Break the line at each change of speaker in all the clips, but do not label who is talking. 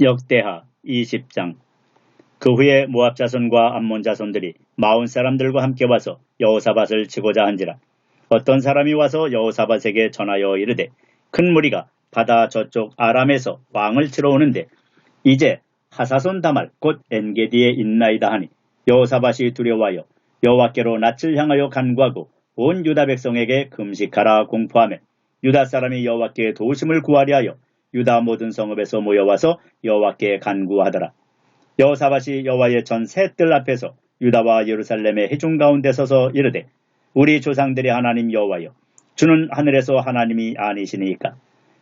역대하 20장. 그 후에 모압 자손과 암몬 자손들이 마온 사람들과 함께 와서 여호사밧을 치고자 한지라. 어떤 사람이 와서 여호사밧에게 전하여 이르되 큰 무리가 바다 저쪽 아람에서 왕을 치러 오는데 이제 하사손 다말 곧 엔게디에 있나이다 하니 여호사밧이 두려워하여 여호와께로 낯을 향하여 간구하고 온 유다 백성에게 금식하라 공포하며 유다 사람이 여호와께 도우심을 구하려 하여 유다 모든 성읍에서 모여와서 여호와께 간구하더라. 여호사밧이 여호와의 전 셋들 앞에서 유다와 예루살렘의 해중 가운데 서서 이르되 우리 조상들의 하나님 여호와여 주는 하늘에서 하나님이 아니시니까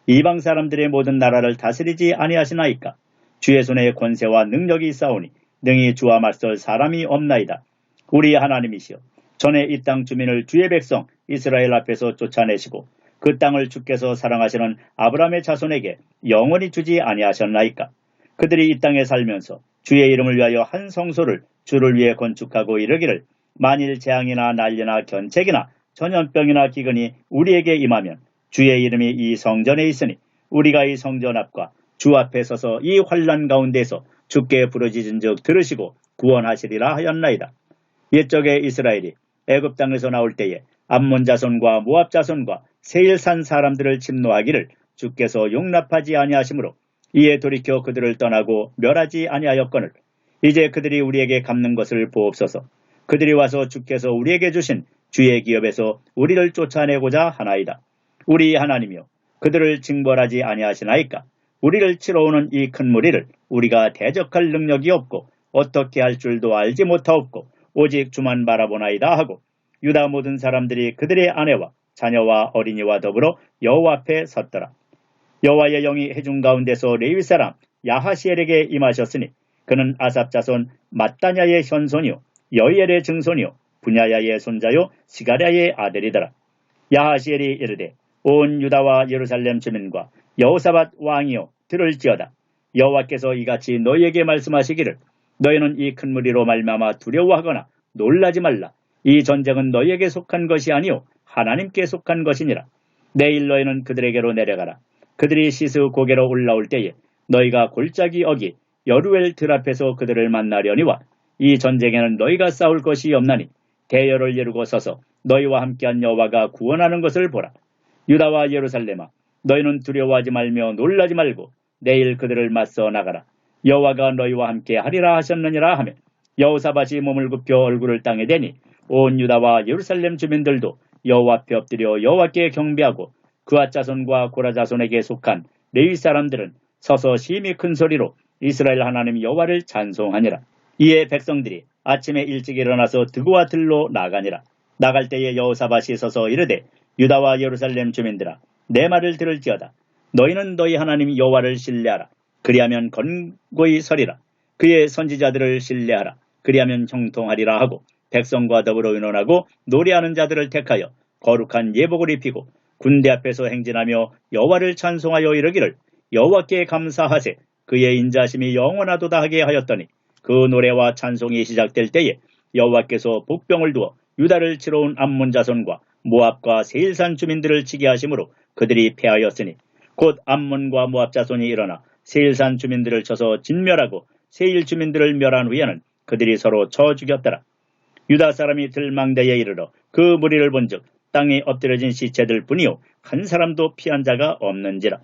이방 사람들의 모든 나라를 다스리지 아니하시나이까 주의 손에 권세와 능력이 있사오니 능히 주와 맞설 사람이 없나이다. 우리 하나님이시여 전에 이 땅 주민을 주의 백성 이스라엘 앞에서 쫓아내시고 그 땅을 주께서 사랑하시는 아브라함의 자손에게 영원히 주지 아니하셨나이까. 그들이 이 땅에 살면서 주의 이름을 위하여 한 성소를 주를 위해 건축하고 이르기를 만일 재앙이나 난리나 견책이나 전염병이나 기근이 우리에게 임하면 주의 이름이 이 성전에 있으니 우리가 이 성전 앞과 주 앞에 서서 이 환란 가운데서 주께 부르짖은 즉 들으시고 구원하시리라 하였나이다. 옛적에 이스라엘이 애굽 땅에서 나올 때에 암몬 자손과 모압 자손과 세일산 사람들을 침노하기를 주께서 용납하지 아니하시므로 이에 돌이켜 그들을 떠나고 멸하지 아니하였거늘 이제 그들이 우리에게 갚는 것을 보옵소서 그들이 와서 주께서 우리에게 주신 주의 기업에서 우리를 쫓아내고자 하나이다. 우리 하나님이여 그들을 징벌하지 아니하시나이까 우리를 치러 오는 이 큰 무리를 우리가 대적할 능력이 없고 어떻게 할 줄도 알지 못하옵고 오직 주만 바라보나이다 하고 유다 모든 사람들이 그들의 아내와 자녀와 어린이와 더불어 여호와 앞에 섰더라. 여호와의 영이 해중 가운데서 레위 사람 야하시엘에게 임하셨으니 그는 아삽 자손 마따냐의 현손이요 여이엘의 증손이요 분야야의 손자요 시가랴의 아들이더라. 야하시엘이 이르되 온 유다와 예루살렘 주민과 여호사밧 왕이요 들을지어다. 여호와께서 이같이 너희에게 말씀하시기를 너희는 이 큰 무리로 말미암아 두려워하거나 놀라지 말라. 이 전쟁은 너희에게 속한 것이 아니요 하나님께 속한 것이니라. 내일 너희는 그들에게로 내려가라. 그들이 시스 고개로 올라올 때에 너희가 골짜기 어기 여루엘 들 앞에서 그들을 만나려니와 이 전쟁에는 너희가 싸울 것이 없나니 대열을 이루고 서서 너희와 함께한 여호와가 구원하는 것을 보라. 유다와 예루살렘아 너희는 두려워하지 말며 놀라지 말고 내일 그들을 맞서 나가라. 여호와가 너희와 함께 하리라 하셨느니라 하며 여호사밭이 몸을 굽혀 얼굴을 땅에 대니 온 유다와 예루살렘 주민들도 여호와 앞에 엎드려 여호와께 경배하고 그와 자손과 고라 자손에게 속한 레위 사람들은 서서 심히 큰 소리로 이스라엘 하나님 여호와를 찬송하니라. 이에 백성들이 아침에 일찍 일어나서 드고와 들로 나가니라. 나갈 때에 여호사밭이 서서 이르되 유다와 예루살렘 주민들아 내 말을 들을지어다. 너희는 너희 하나님 여호와를 신뢰하라. 그리하면 건고히 서리라. 그의 선지자들을 신뢰하라. 그리하면 형통하리라 하고 백성과 더불어 의논하고 노래하는 자들을 택하여 거룩한 예복을 입히고 군대 앞에서 행진하며 여호와를 찬송하여 이르기를 여호와께 감사하세 그의 인자심이 영원하도다 하게 하였더니 그 노래와 찬송이 시작될 때에 여호와께서 복병을 두어 유다를 치러 온 암몬 자손과 모압과 세일산 주민들을 치게 하심으로 그들이 패하였으니 곧 암몬과 모압 자손이 일어나 세일산 주민들을 쳐서 진멸하고 세일 주민들을 멸한 후에는 그들이 서로 쳐 죽였더라. 유다 사람이 들망대에 이르러 그 무리를 본즉 땅에 엎드려진 시체들 뿐이요 한 사람도 피한 자가 없는지라.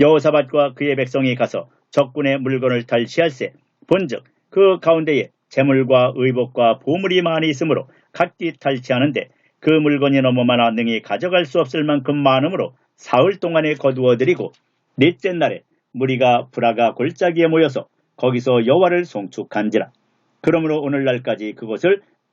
여호사밧과 그의 백성이 가서 적군의 물건을 탈취할세 본즉 그 가운데에 재물과 의복과 보물이 많이 있으므로 각기 탈취하는데 그 물건이 너무 많아 능히 가져갈 수 없을 만큼 많으므로 사흘 동안에 거두어들이고 넷째 날에 무리가 브라가 골짜기에 모여서 거기서 여호와를 송축한지라. 그러므로 오늘날까지 그곳을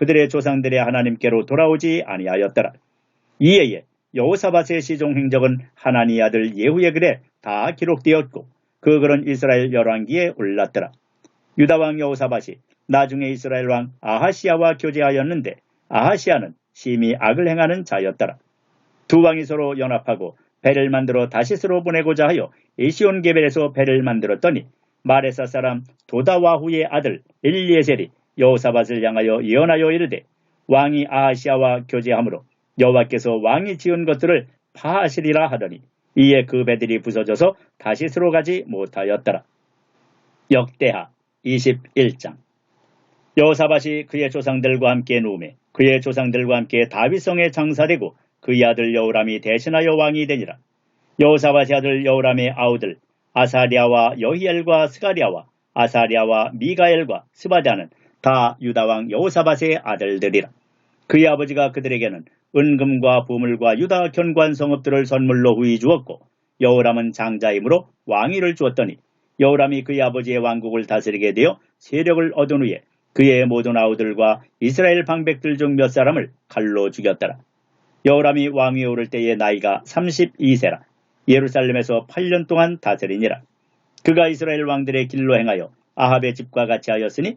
그들의 조상들의 하나님께로 돌아오지 아니하였더라. 이에 여호사밧의 시종 행적은 하나니 아들 예후의 글에 다 기록되었고 그 글은 이스라엘 열왕기에 올랐더라. 유다 왕 여호사밧이 나중에 이스라엘 왕 아하시아와 교제하였는데 아하시아는 심히 악을 행하는 자였더라. 두 왕이 서로 연합하고 배를 만들어 다시스로 보내고자 하여 에시온 게벨에서 배를 만들었더니 마레사 사람 도다와후의 아들 엘리에셀이 여호사밧을 향하여 예언하여 이르되 왕이 아하시아와 교제하므로 여호와께서 왕이 지은 것들을 파하시리라 하더니 이에 그 배들이 부서져서 다시스로 가지 못하였더라. 역대하 21장 여호사밧이 그의 조상들과 함께 누움에 그의 조상들과 함께 다윗성에 장사되고 그의 아들 여호람이 대신하여 왕이 되니라. 여호사밧의 아들 여호람의 아우들 아사리아와 여히엘과 스가리아와 아사리아와 미가엘과 스바다는 다 유다왕 여호사밧의 아들들이라. 그의 아버지가 그들에게는 은금과 보물과 유다 견관 성읍들을 선물로 후이 주었고 여호람은 장자이므로 왕위를 주었더니 여호람이 그의 아버지의 왕국을 다스리게 되어 세력을 얻은 후에 그의 모든 아우들과 이스라엘 방백들 중 몇 사람을 칼로 죽였더라. 여호람이 왕위에 오를 때의 나이가 32세라. 예루살렘에서 8년 동안 다스리니라. 그가 이스라엘 왕들의 길로 행하여 아합의 집과 같이 하였으니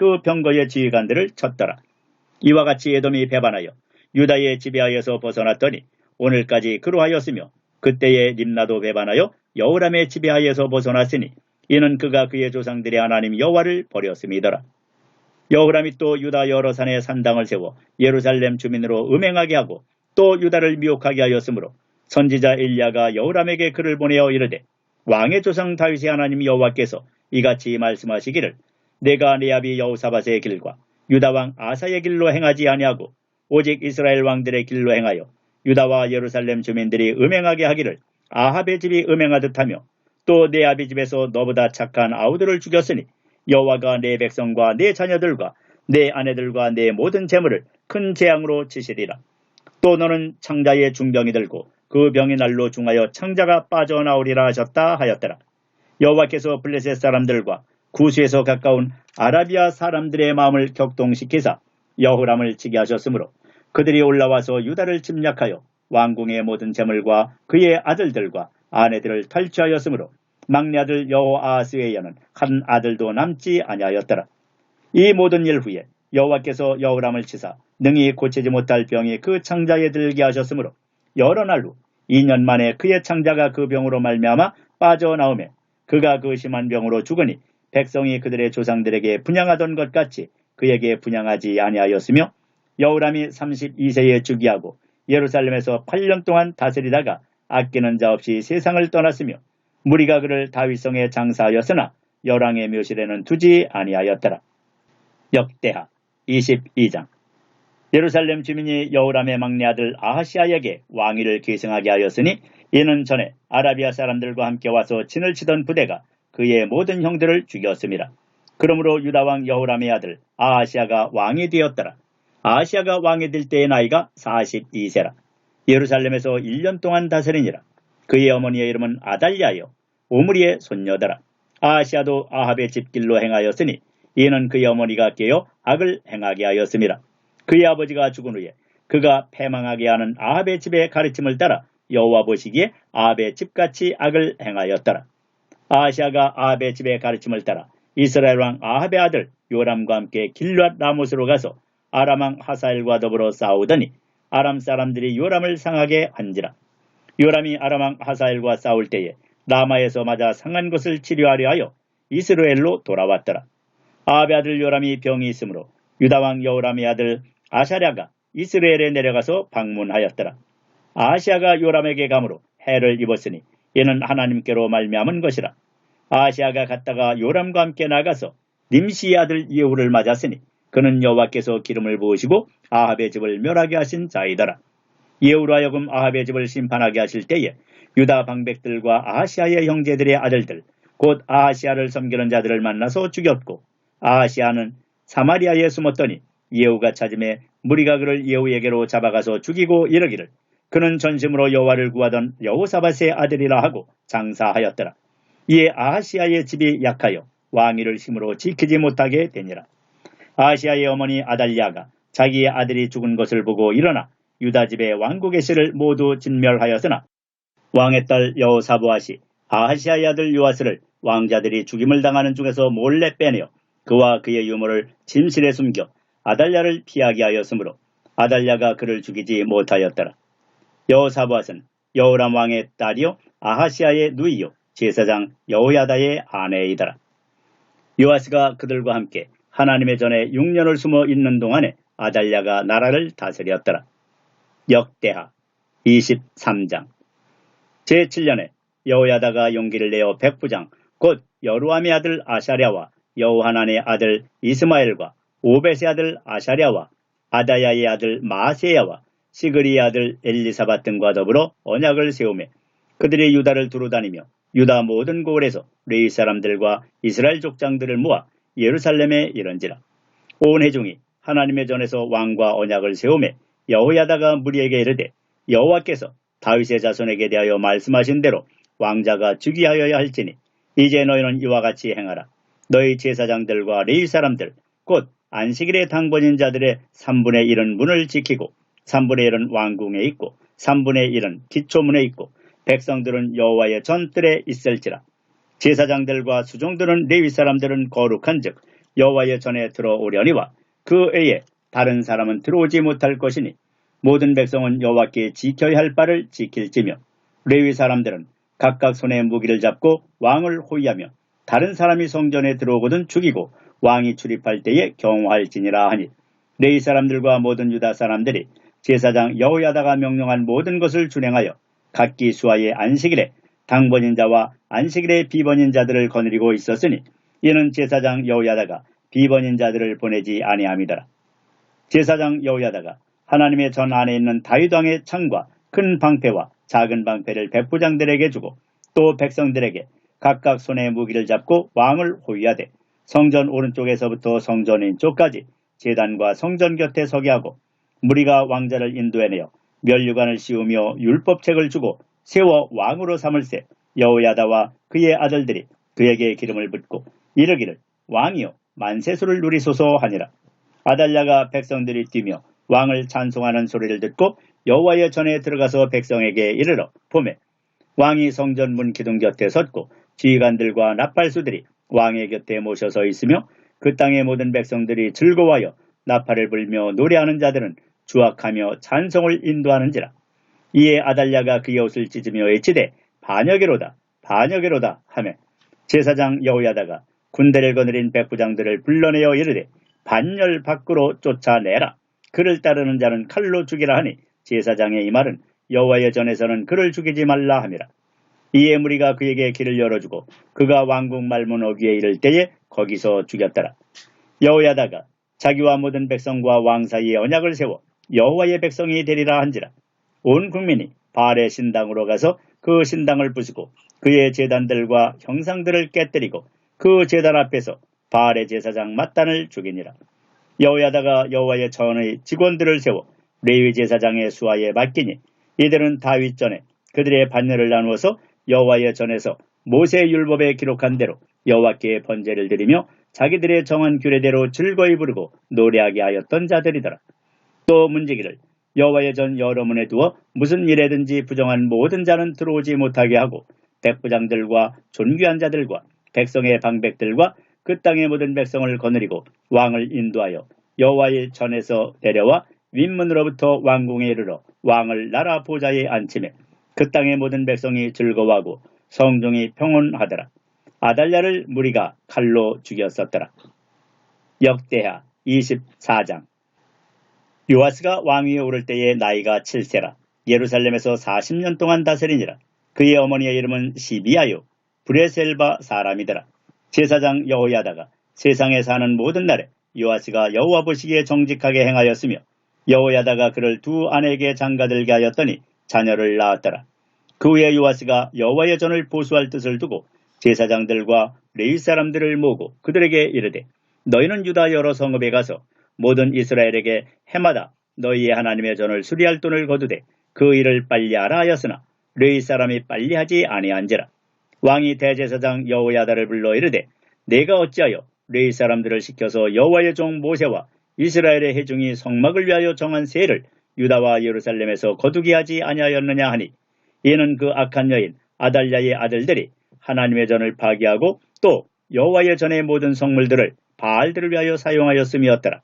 그 병거의 지휘관들을 쳤더라. 이와 같이 에돔이 배반하여 유다의 지배하에서 벗어났더니 오늘까지 그러하였으며 그때에 림나도 배반하여 여호람의 지배하에서 벗어났으니 이는 그가 그의 조상들의 하나님 여호와를 버렸음이더라. 여호람이 또 유다 여러 산에 산당을 세워 예루살렘 주민으로 음행하게 하고 또 유다를 미혹하게 하였으므로 선지자 일리야가 여호람에게 글을 보내어 이르되 왕의 조상 다윗의 하나님 여호와께서 이같이 말씀하시기를 내가 내 아비 여호사밧의 길과 유다 왕 아사의 길로 행하지 아니하고 오직 이스라엘 왕들의 길로 행하여 유다와 예루살렘 주민들이 음행하게 하기를 아합의 집이 음행하듯 하며 또 내 아비 집에서 너보다 착한 아우들을 죽였으니 여호와가 내 백성과 내 자녀들과 내 아내들과 내 모든 재물을 큰 재앙으로 치시리라. 또 너는 창자의 중병이 들고 그 병이 날로 중하여 창자가 빠져나오리라 하셨다 하였더라. 여호와께서 블레셋 사람들과 구수에서 가까운 아라비아 사람들의 마음을 격동시키사 여호람을 치게 하셨으므로 그들이 올라와서 유다를 침략하여 왕궁의 모든 재물과 그의 아들들과 아내들을 탈취하였으므로 막내 아들 여호아스웨이어는 한 아들도 남지 아니하였더라. 이 모든 일 후에 여호와께서 여호람을 치사 능히 고치지 못할 병이 그 창자에 들게 하셨으므로 여러 날 후 2년 만에 그의 창자가 그 병으로 말미암아 빠져나오매 그가 그 심한 병으로 죽으니 백성이 그들의 조상들에게 분양하던 것 같이 그에게 분양하지 아니하였으며 여우람이 32세에 즉위하고 예루살렘에서 8년 동안 다스리다가 아끼는 자 없이 세상을 떠났으며 무리가 그를 다윗성에 장사하였으나 열왕의 묘실에는 두지 아니하였더라. 역대하 22장 예루살렘 주민이 여우람의 막내 아들 아하시아에게 왕위를 계승하게 하였으니 이는 전에 아라비아 사람들과 함께 와서 진을 치던 부대가 그의 모든 형들을 죽였습니다. 그러므로 유다왕 여우람의 아들 아하시아가 왕이 되었더라. 아시아가 왕이 될 때의 나이가 42세라. 예루살렘에서 1년 동안 다스리니라. 그의 어머니의 이름은 아달리아여 오므리의 손녀더라. 아시아도 아합의 집길로 행하였으니 이는 그의 어머니가 깨어 악을 행하게 하였습니다. 그의 아버지가 죽은 후에 그가 패망하게 하는 아합의 집의 가르침을 따라 여호와 보시기에 아합의 집같이 악을 행하였더라. 아시아가 아합의 집의 가르침을 따라 이스라엘 왕 아합의 아들 요람과 함께 길앗 라못으로 가서 아람 왕 하사엘과 더불어 싸우더니 아람 사람들이 요람을 상하게 한지라. 요람이 아람 왕 하사엘과 싸울 때에 라마에서 맞아 상한 것을 치료하려 하여 이스라엘로 돌아왔더라. 아베 아들 요람이 병이 있으므로 유다 왕 여호람의 아들 아샤랴가 이스라엘에 내려가서 방문하였더라. 아시아가 요람에게 감으로 해를 입었으니 이는 하나님께로 말미암은 것이라. 아시아가 갔다가 요람과 함께 나가서 님시의 아들 예후를 맞았으니 그는 여호와께서 기름을 부으시고 아합의 집을 멸하게 하신 자이더라. 예후로 하여금 아합의 집을 심판하게 하실 때에 유다 방백들과 아시아의 형제들의 아들들 곧 아시아를 섬기는 자들을 만나서 죽였고 아시아는 사마리아에 숨었더니 예후가 찾음에 무리가 그를 예후에게로 잡아가서 죽이고 이르기를 그는 전심으로 여호와를 구하던 여호사밧의 아들이라 하고 장사하였더라. 이에 아시아의 집이 약하여 왕위를 힘으로 지키지 못하게 되니라. 아시아의 어머니 아달리아가 자기의 아들이 죽은 것을 보고 일어나 유다 집의 왕국의 씨를 모두 진멸하였으나 왕의 딸 여호사부아시 아시아의 아들 요아스를 왕자들이 죽임을 당하는 중에서 몰래 빼내어 그와 그의 유물을 침실에 숨겨 아달랴를 피하게 하였으므로 아달랴가 그를 죽이지 못하였더라. 여호사부앗은 여호람 왕의 딸이요 아하시아의 누이요 제사장 여호야다의 아내이더라. 요아스가 그들과 함께 하나님의 전에 6년을 숨어 있는 동안에 아달랴가 나라를 다스렸더라. 역대하 23장 제7년에 여호야다가 용기를 내어 백부장 곧 여루암의 아들 아샤랴와 여호하난의 아들 이스마엘과 오벳의 아들 아샤랴와 아다야의 아들 마세야와 시그리의 아들 엘리사밧 등과 더불어 언약을 세우며 그들이 유다를 두루 다니며 유다 모든 고을에서 레이 사람들과 이스라엘 족장들을 모아 예루살렘에 이른지라. 온 회중이 하나님의 전에서 왕과 언약을 세우며 여호야다가 무리에게 이르되 여호와께서 다윗의 자손에게 대하여 말씀하신 대로 왕자가 즉위하여야 할지니 이제 너희는 이와 같이 행하라. 너희 제사장들과 레위 사람들 곧 안식일의 당번인 자들의 3분의 1은 문을 지키고 3분의 1은 왕궁에 있고 3분의 1은 기초문에 있고 백성들은 여호와의 전뜰에 있을지라. 제사장들과 수종들은 레위 사람들은 거룩한 즉 여호와의 전에 들어오려니와 그 외에 다른 사람은 들어오지 못할 것이니 모든 백성은 여호와께 지켜야 할 바를 지킬지며 레위 사람들은 각각 손에 무기를 잡고 왕을 호위하며 다른 사람이 성전에 들어오거든 죽이고 왕이 출입할 때에 경호할지니라 하니 레위 사람들과 모든 유다 사람들이 제사장 여호야다가 명령한 모든 것을 준행하여 각기 수하의 안식일에 당번인 자와 안식일에 비번인 자들을 거느리고 있었으니 이는 제사장 여호야다가 비번인 자들을 보내지 아니함이더라. 제사장 여호야다가 하나님의 전 안에 있는 다윗왕의 창과 큰 방패와 작은 방패를 백부장들에게 주고 또 백성들에게 각각 손에 무기를 잡고 왕을 호위하되 성전 오른쪽에서부터 성전 왼쪽까지 재단과 성전 곁에 서게 하고 무리가 왕자를 인도해내어 멸류관을 씌우며 율법책을 주고 세워 왕으로 삼을세 여호야다와 그의 아들들이 그에게 기름을 붓고 이르기를 왕이여 만세수를 누리소서 하니라. 아달랴가 백성들이 뛰며 왕을 찬송하는 소리를 듣고 여호와의 전에 들어가서 백성에게 이르러 보매 왕이 성전 문 기둥 곁에 섰고 지휘관들과 나팔수들이 왕의 곁에 모셔서 있으며 그 땅의 모든 백성들이 즐거워하여 나팔을 불며 노래하는 자들은 주악하며 찬송을 인도하는지라. 이에 아달랴가 그의 옷을 찢으며 외치되 반역이로다 반역이로다 하며 제사장 여호야다가 군대를 거느린 백부장들을 불러내어 이르되 반열 밖으로 쫓아내라. 그를 따르는 자는 칼로 죽이라 하니 제사장의 이 말은 여호와의 전에서는 그를 죽이지 말라 함이라. 이에 무리가 그에게 길을 열어주고 그가 왕궁 말문 어귀에 이를 때에 거기서 죽였더라. 여호야다가 자기와 모든 백성과 왕 사이에 언약을 세워 여호와의 백성이 되리라 한지라. 온 국민이 바알의 신당으로 가서 그 신당을 부수고 그의 재단들과 형상들을 깨뜨리고 그 재단 앞에서 바알의 제사장 마단을 죽이니라. 여호야다가 여호와의 전의 직원들을 세워 레위 제사장의 수하에 맡기니 이들은 다윗 전에 그들의 반열을 나누어서 여호와의 전에서 모세 율법에 기록한 대로 여호와께 번제를 드리며 자기들의 정한 규례대로 즐거이 부르고 노래하게 하였던 자들이더라. 또 문지기를 여호와의 전 여러 문에 두어 무슨 일에든지 부정한 모든 자는 들어오지 못하게 하고 백부장들과 존귀한 자들과 백성의 방백들과 그 땅의 모든 백성을 거느리고 왕을 인도하여 여호와의 전에서 내려와 윗문으로부터 왕궁에 이르러 왕을 나라 보좌에 앉히매 그 땅의 모든 백성이 즐거워하고 성중이 평온하더라. 아달랴를 무리가 칼로 죽였었더라. 역대하 24장 요아스가 왕위에 오를 때의 나이가 7세라 예루살렘에서 40년 동안 다스리니라. 그의 어머니의 이름은 시비아요 브레셀바 사람이더라. 제사장 여호야다가 세상에 사는 모든 날에 요아스가 여호와 보시기에 정직하게 행하였으며 여호야다가 그를 두 아내에게 장가들게 하였더니 자녀를 낳았더라. 그 후에 요아스가 여호와의 전을 보수할 뜻을 두고 제사장들과 레이 사람들을 모으고 그들에게 이르되 너희는 유다 여러 성읍에 가서 모든 이스라엘에게 해마다 너희의 하나님의 전을 수리할 돈을 거두되 그 일을 빨리 하라 하였으나 레이 사람이 빨리 하지 아니한지라 왕이 대제사장 여호야다를 불러 이르되 내가 어찌하여 레이 사람들을 시켜서 여호와의 종 모세와 이스라엘의 회중이 성막을 위하여 정한 세를 유다와 예루살렘에서 거두게 하지 아니하였느냐 하니 이는 그 악한 여인 아달랴의 아들들이 하나님의 전을 파괴하고 또 여호와의 전의 모든 성물들을 바알들을 위하여 사용하였음이었더라.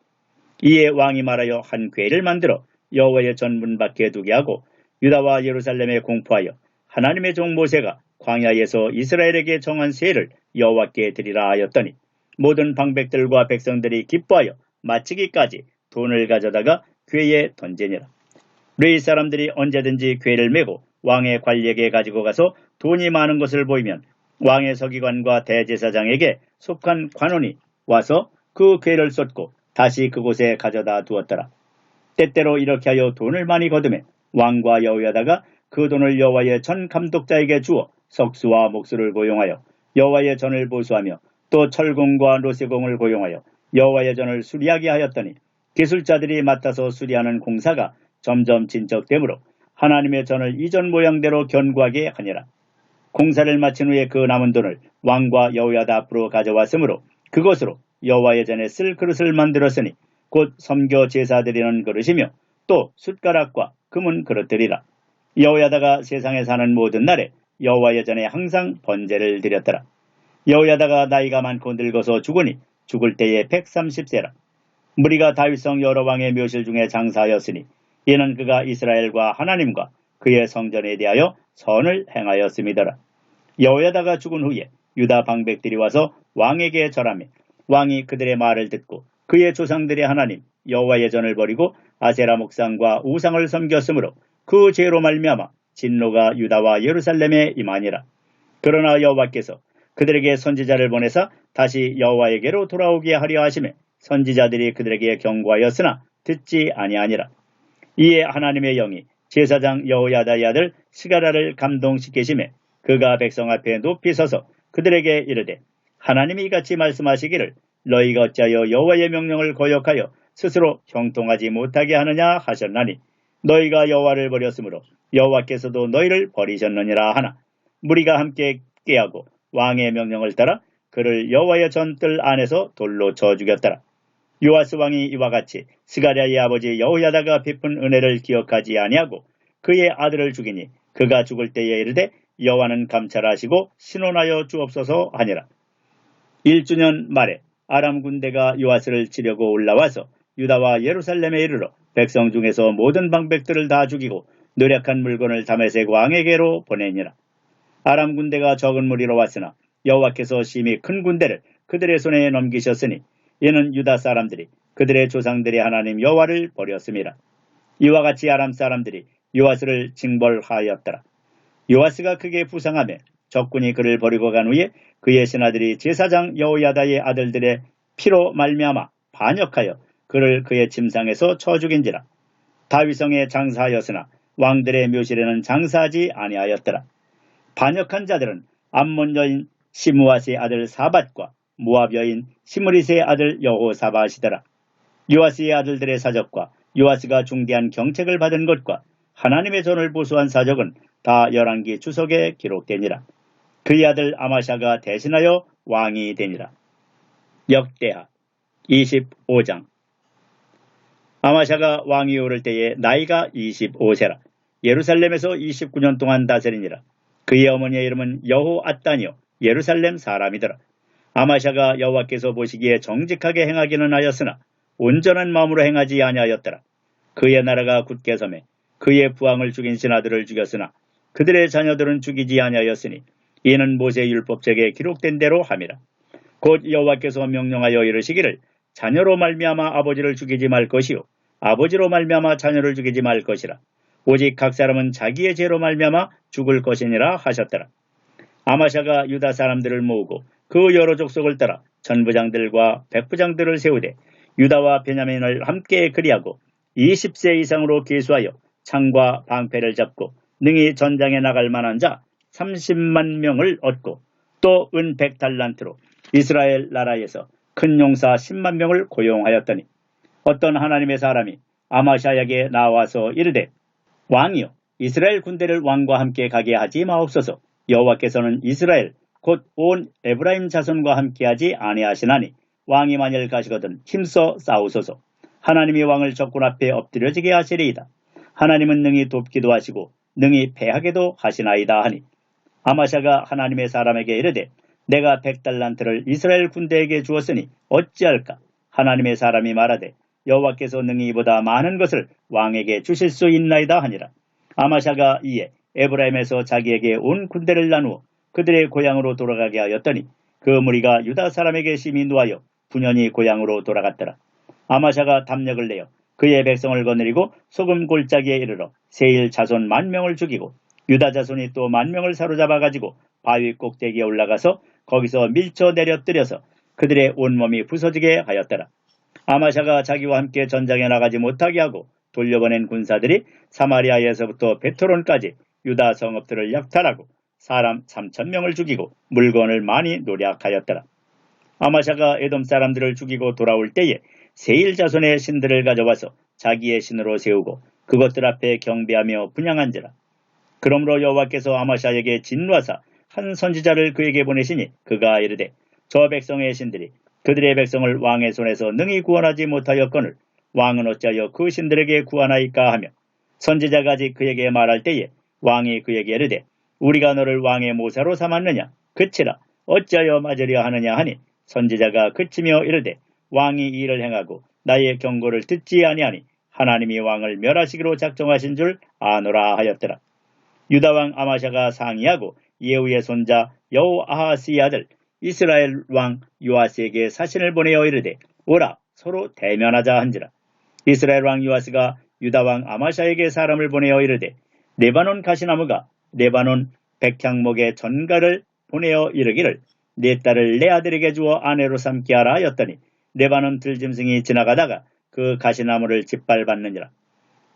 이에 왕이 말하여 한 궤를 만들어 여호와의 전문 밖에 두게 하고 유다와 예루살렘에 공포하여 하나님의 종 모세가 광야에서 이스라엘에게 정한 세를 여호와께 드리라 하였더니 모든 방백들과 백성들이 기뻐하여 마치기까지 돈을 가져다가 궤에 던지니라. 레이 사람들이 언제든지 궤를 메고 왕의 관리에게 가지고 가서 돈이 많은 것을 보이면 왕의 서기관과 대제사장에게 속한 관원이 와서 그 궤를 쏟고 다시 그곳에 가져다 두었더라. 때때로 이렇게 하여 돈을 많이 거두매 왕과 여호야다가 그 돈을 여호와의 전 감독자에게 주어 석수와 목수를 고용하여 여호와의 전을 보수하며 또 철공과 로세공을 고용하여 여호와의 전을 수리하게 하였더니 기술자들이 맡아서 수리하는 공사가 점점 진척되므로 하나님의 전을 이전 모양대로 견고하게 하니라. 공사를 마친 후에 그 남은 돈을 왕과 여호야다 앞으로 가져왔으므로 그것으로 여호와의 전에 쓸 그릇을 만들었으니 곧 섬겨 제사 드리는 그릇이며 또 숟가락과 금은 그릇들이라. 여호야다가 세상에 사는 모든 날에 여호와의 전에 항상 번제를 드렸더라. 여호야다가 나이가 많고 늙어서 죽으니 죽을 때에 130세라. 무리가 다윗성 여러 왕의 묘실 중에 장사하였으니 이는 그가 이스라엘과 하나님과 그의 성전에 대하여 선을 행하였음이더라. 여호야다가 죽은 후에 유다 방백들이 와서 왕에게 절하며 왕이 그들의 말을 듣고 그의 조상들의 하나님 여호와의 전을 버리고 아세라 목상과 우상을 섬겼으므로 그 죄로 말미암아 진노가 유다와 예루살렘에 임하니라. 그러나 여호와께서 그들에게 선지자를 보내사 다시 여호와에게로 돌아오게 하려 하심에 선지자들이 그들에게 경고하였으나 듣지 아니하니라. 이에 하나님의 영이 제사장 여호야다의 아들 스가라를 감동시키심에 그가 백성 앞에 높이 서서 그들에게 이르되 하나님이 이같이 말씀하시기를 너희가 어찌하여 여호와의 명령을 거역하여 스스로 형통하지 못하게 하느냐 하셨나니 너희가 여호와를 버렸으므로 여호와께서도 너희를 버리셨느니라 하나 무리가 함께 깨하고 왕의 명령을 따라 그를 여호와의 전뜰 안에서 돌로 쳐 죽였더라. 요아스 왕이 이와 같이 스가랴의 아버지 여호야다가 베푼 은혜를 기억하지 아니하고 그의 아들을 죽이니 그가 죽을 때에 이르되 여호와는 감찰하시고 신원하여 주옵소서 하니라. 1주년 말에 아람 군대가 요아스를 치려고 올라와서 유다와 예루살렘에 이르러 백성 중에서 모든 방백들을 다 죽이고 노력한 물건을 다메색 왕에게로 보내니라. 아람 군대가 적은 무리로 왔으나 여호와께서 심히 큰 군대를 그들의 손에 넘기셨으니 이는 유다 사람들이 그들의 조상들의 하나님 여호와를 버렸습니다. 이와 같이 아람 사람들이 요아스를 징벌하였더라. 요아스가 크게 부상하며 적군이 그를 버리고 간 후에 그의 신하들이 제사장 여호야다의 아들들의 피로 말미암아 반역하여 그를 그의 침상에서 쳐 죽인지라. 다위성에 장사하였으나 왕들의 묘실에는 장사하지 아니하였더라. 반역한 자들은 암몬 여인 시무아스의 아들 사밧과 모압 여인 시므리스의 아들 여호사바시더라. 요아스의 아들들의 사적과 요아스가 중대한 경책을 받은 것과 하나님의 전을 보수한 사적은 다 열왕기 주석에 기록되니라. 그의 아들 아마샤가 대신하여 왕이 되니라. 역대하 25장 아마샤가 왕이 오를 때에 나이가 25세라. 예루살렘에서 29년 동안 다스리니라. 그의 어머니의 이름은 여호 아따니요 예루살렘 사람이더라. 아마샤가 여호와께서 보시기에 정직하게 행하기는 하였으나 온전한 마음으로 행하지 아니하였더라. 그의 나라가 굳게 섬에 그의 부왕을 죽인 신하들을 죽였으나 그들의 자녀들은 죽이지 아니하였으니 이는 모세 율법책에 기록된 대로 함이라. 곧 여호와께서 명령하여 이르시기를 자녀로 말미암아 아버지를 죽이지 말 것이요 아버지로 말미암아 자녀를 죽이지 말 것이라. 오직 각 사람은 자기의 죄로 말미암아 죽을 것이니라 하셨더라. 아마샤가 유다 사람들을 모으고 그 여러 족속을 따라 전부장들과 백부장들을 세우되 유다와 베냐민을 함께 그리하고 20세 이상으로 계수하여 창과 방패를 잡고 능히 전장에 나갈 만한 자 30만 명을 얻고 또 은 100달란트로 이스라엘 나라에서 큰 용사 10만 명을 고용하였더니 어떤 하나님의 사람이 아마샤에게 나와서 이르되 왕이요 이스라엘 군대를 왕과 함께 가게 하지 마옵소서 여호와께서는 이스라엘 곧 온 에브라임 자손과 함께하지 아니하시나니 왕이 만일 가시거든 힘써 싸우소서 하나님이 왕을 적군 앞에 엎드려지게 하시리이다. 하나님은 능히 돕기도 하시고 능히 패하게도 하시나이다 하니 아마샤가 하나님의 사람에게 이르되 내가 백달란트를 이스라엘 군대에게 주었으니 어찌할까 하나님의 사람이 말하되 여호와께서 능히 이보다 많은 것을 왕에게 주실 수 있나이다 하니라 아마샤가 이에 에브라임에서 자기에게 온 군대를 나누어 그들의 고향으로 돌아가게 하였더니 그 무리가 유다 사람에게 심히 누하여 분연히 고향으로 돌아갔더라. 아마샤가 담력을 내어 그의 백성을 거느리고 소금 골짜기에 이르러 세일 자손 만 명을 죽이고 유다 자손이 또 만 명을 사로잡아 가지고 바위 꼭대기에 올라가서 거기서 밀쳐 내려뜨려서 그들의 온몸이 부서지게 하였더라. 아마샤가 자기와 함께 전장에 나가지 못하게 하고 돌려보낸 군사들이 사마리아에서부터 베토론까지 유다 성읍들을 약탈하고 사람 3천 명을 죽이고 물건을 많이 노략하였더라. 아마샤가 에돔 사람들을 죽이고 돌아올 때에 세일 자손의 신들을 가져와서 자기의 신으로 세우고 그것들 앞에 경배하며 분양한지라. 그러므로 여호와께서 아마샤에게 진노하사 한 선지자를 그에게 보내시니 그가 이르되 저 백성의 신들이 그들의 백성을 왕의 손에서 능히 구원하지 못하였거늘 왕은 어찌하여 그 신들에게 구하나이까 하며 선지자가 아직 그에게 말할 때에 왕이 그에게 이르되 우리가 너를 왕의 모사로 삼았느냐 그치라 어찌하여 맞으려 하느냐 하니 선지자가 그치며 이르되 왕이 이를 행하고 나의 경고를 듣지 아니하니 하나님이 왕을 멸하시기로 작정하신 줄 아노라 하였더라. 유다왕 아마샤가 상의하고 예후의 손자 여호아하스의 아들 이스라엘 왕 요아스에게 사신을 보내어 이르되 오라 서로 대면하자 한지라. 이스라엘 왕 요아스가 유다 왕 아마샤에게 사람을 보내어 이르되 네바논 가시나무가 네바논 백향목의 전가를 보내어 이르기를 네 딸을 내 아들에게 주어 아내로 삼게 하라 하였더니 네바논 들짐승이 지나가다가 그 가시나무를 짓밟았느니라.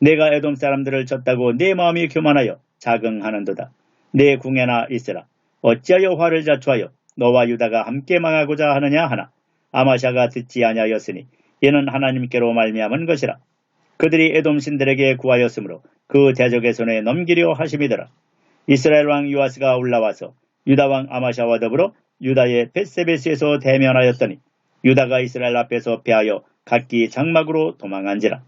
내가 에돔 사람들을 쳤다고 내 마음이 교만하여 자긍하는도다. 내 궁에나 있으라. 어찌하여 화를 자초하여 너와 유다가 함께 망하고자 하느냐 하나 아마샤가 듣지 아니하였으니 이는 하나님께로 말미암은 것이라. 그들이 에돔 신들에게 구하였으므로 그 대적의 손에 넘기려 하심이더라. 이스라엘 왕 유아스가 올라와서 유다 왕 아마샤와 더불어 유다의 베세베스에서 대면하였더니 유다가 이스라엘 앞에서 패하여 각기 장막으로 도망한지라.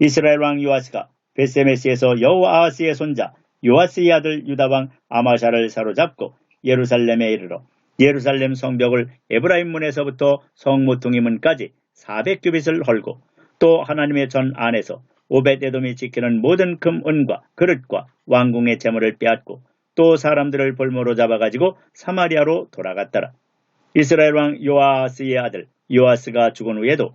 이스라엘 왕 요아스가 베세메스에서 여호아하스의 손자 요아스의 아들 유다 왕 아마샤를 사로잡고 예루살렘에 이르러 예루살렘 성벽을 에브라임 문에서부터 성모퉁이 문까지 400규빗을 헐고 또 하나님의 전 안에서 오벳에돔이 지키는 모든 금, 은과 그릇과 왕궁의 재물을 빼앗고 또 사람들을 볼모로 잡아가지고 사마리아로 돌아갔더라. 이스라엘 왕 요아스의 아들 요아스가 죽은 후에도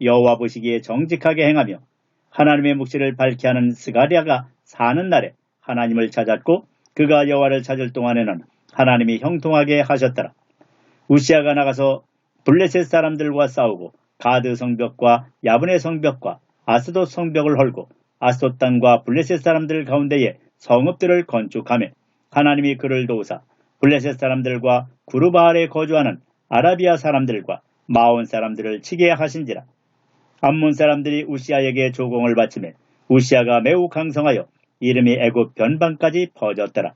여호와 보시기에 정직하게 행하며 하나님의 묵시를 밝게 하는 스가리아가 사는 날에 하나님을 찾았고 그가 여호와를 찾을 동안에는 하나님이 형통하게 하셨더라. 우시아가 나가서 블레셋 사람들과 싸우고 가드 성벽과 야분의 성벽과 아스도 성벽을 헐고 아스토 땅과 블레셋 사람들 가운데에 성읍들을 건축하며 하나님이 그를 도우사 블레셋 사람들과 구르바알에 거주하는 아라비아 사람들과 마온 사람들을 치게 하신지라. 암몬 사람들이 우시아에게 조공을 바치며 우시아가 매우 강성하여 이름이 애굽 변방까지 퍼졌더라.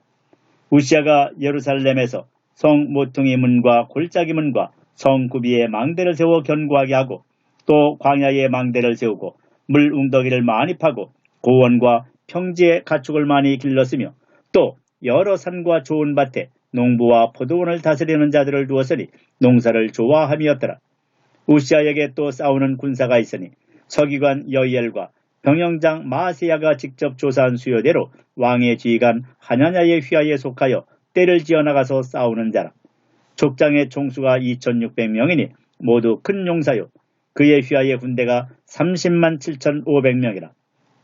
우시아가 예루살렘에서 성 모퉁이 문과 골짜기 문과 성 구비에 망대를 세워 견고하게 하고 또 광야에 망대를 세우고 물 웅덩이를 많이 파고 고원과 평지에 가축을 많이 길렀으며 또 여러 산과 좋은 밭에 농부와 포도원을 다스리는 자들을 두었으니 농사를 좋아함이었더라. 우시아에게 또 싸우는 군사가 있으니 서기관 여이엘과 병영장 마세야가 직접 조사한 수요대로 왕의 지휘관 하냐냐의 휘하에 속하여 때를 지어나가서 싸우는 자라. 족장의 총수가 2600명이니 모두 큰 용사요. 그의 휘하의 군대가 30만 7,500명이라.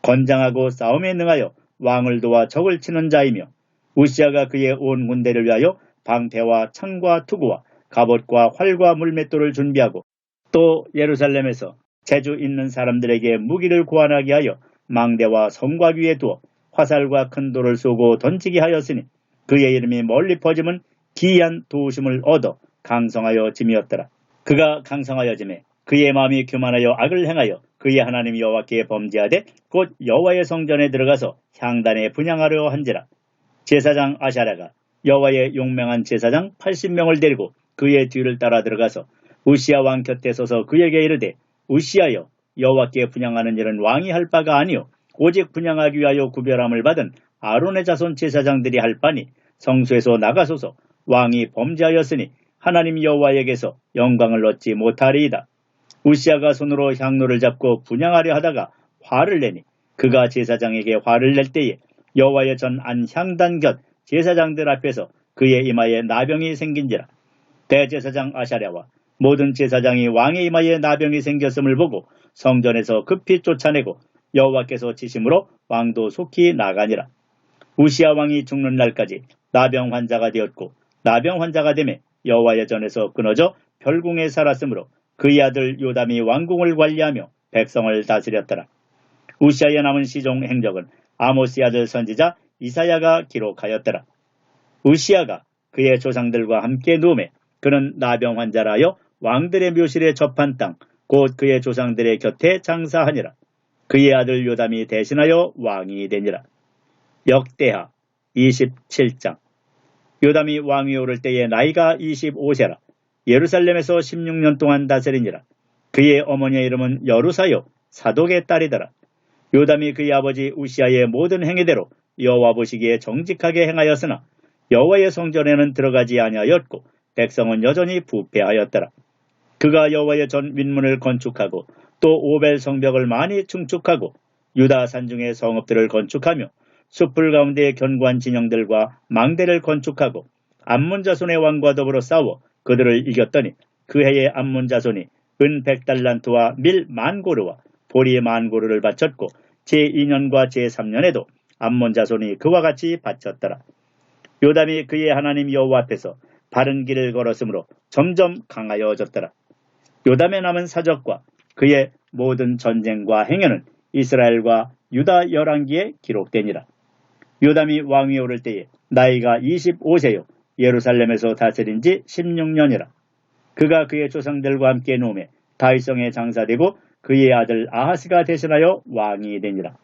건장하고 싸움에 능하여 왕을 도와 적을 치는 자이며 우시아가 그의 온 군대를 위하여 방패와 창과 투구와 갑옷과 활과 물맷돌을 준비하고 또 예루살렘에서 재주 있는 사람들에게 무기를 고안하게 하여 망대와 성곽 위에 두어 화살과 큰 돌을 쏘고 던지게 하였으니 그의 이름이 멀리 퍼짐은 기이한 도심을 얻어 강성하여 짐이었더라. 그가 강성하여 짐에 그의 마음이 교만하여 악을 행하여 그의 하나님 여호와께 범죄하되 곧 여호와의 성전에 들어가서 향단에 분양하려 한지라. 제사장 아샤라가 여호와의 용맹한 제사장 80명을 데리고 그의 뒤를 따라 들어가서 우시아 왕 곁에 서서 그에게 이르되 우시아여 여호와께 분양하는 일은 왕이 할 바가 아니요. 오직 분양하기 위하여 구별함을 받은 아론의 자손 제사장들이 할 바니 성수에서 나가소서. 왕이 범죄하였으니 하나님 여호와에게서 영광을 얻지 못하리이다. 우시아가 손으로 향로를 잡고 분양하려 하다가 화를 내니 그가 제사장에게 화를 낼 때에 여호와의 전 안향단 곁 제사장들 앞에서 그의 이마에 나병이 생긴지라. 대제사장 아샤랴와 모든 제사장이 왕의 이마에 나병이 생겼음을 보고 성전에서 급히 쫓아내고 여호와께서 지심으로 왕도 속히 나가니라. 우시아 왕이 죽는 날까지 나병 환자가 되었고 나병 환자가 되매 여호와의 전에서 끊어져 별궁에 살았으므로 그의 아들 요담이 왕궁을 관리하며 백성을 다스렸더라. 우시아의 남은 시종 행적은 아모스 아들 선지자 이사야가 기록하였더라. 우시아가 그의 조상들과 함께 누움에 그는 나병 환자라 하여 왕들의 묘실에 접한 땅, 곧 그의 조상들의 곁에 장사하니라. 그의 아들 요담이 대신하여 왕이 되니라. 역대하 27장 요담이 왕위 오를 때에 나이가 25세라. 예루살렘에서 16년 동안 다스리니라. 그의 어머니의 이름은 여루사요 사독의 딸이더라. 요담이 그의 아버지 우시아의 모든 행위대로 여호와 보시기에 정직하게 행하였으나 여호와의 성전에는 들어가지 아니하였고 백성은 여전히 부패하였더라. 그가 여호와의 전 윗문을 건축하고 또 오벨 성벽을 많이 증축하고 유다 산중의 성읍들을 건축하며 숲을 가운데 견고한 진영들과 망대를 건축하고 암몬 자손의 왕과 더불어 싸워 그들을 이겼더니 그 해에 암몬 자손이 은 백달란트와 밀 만고르와 보리 만고르를 바쳤고 제2년과 제3년에도 암몬 자손이 그와 같이 바쳤더라. 요담이 그의 하나님 여호와 앞에서 바른 길을 걸었으므로 점점 강하여졌더라. 요담의 남은 사적과 그의 모든 전쟁과 행연은 이스라엘과 유다 열왕기에 기록되니라. 요담이 왕위에 오를 때에 나이가 25세요 예루살렘에서 다스린 지 16년이라. 그가 그의 조상들과 함께 노매 다윗성에 장사되고 그의 아들 아하스가 대신하여 왕이 되니라.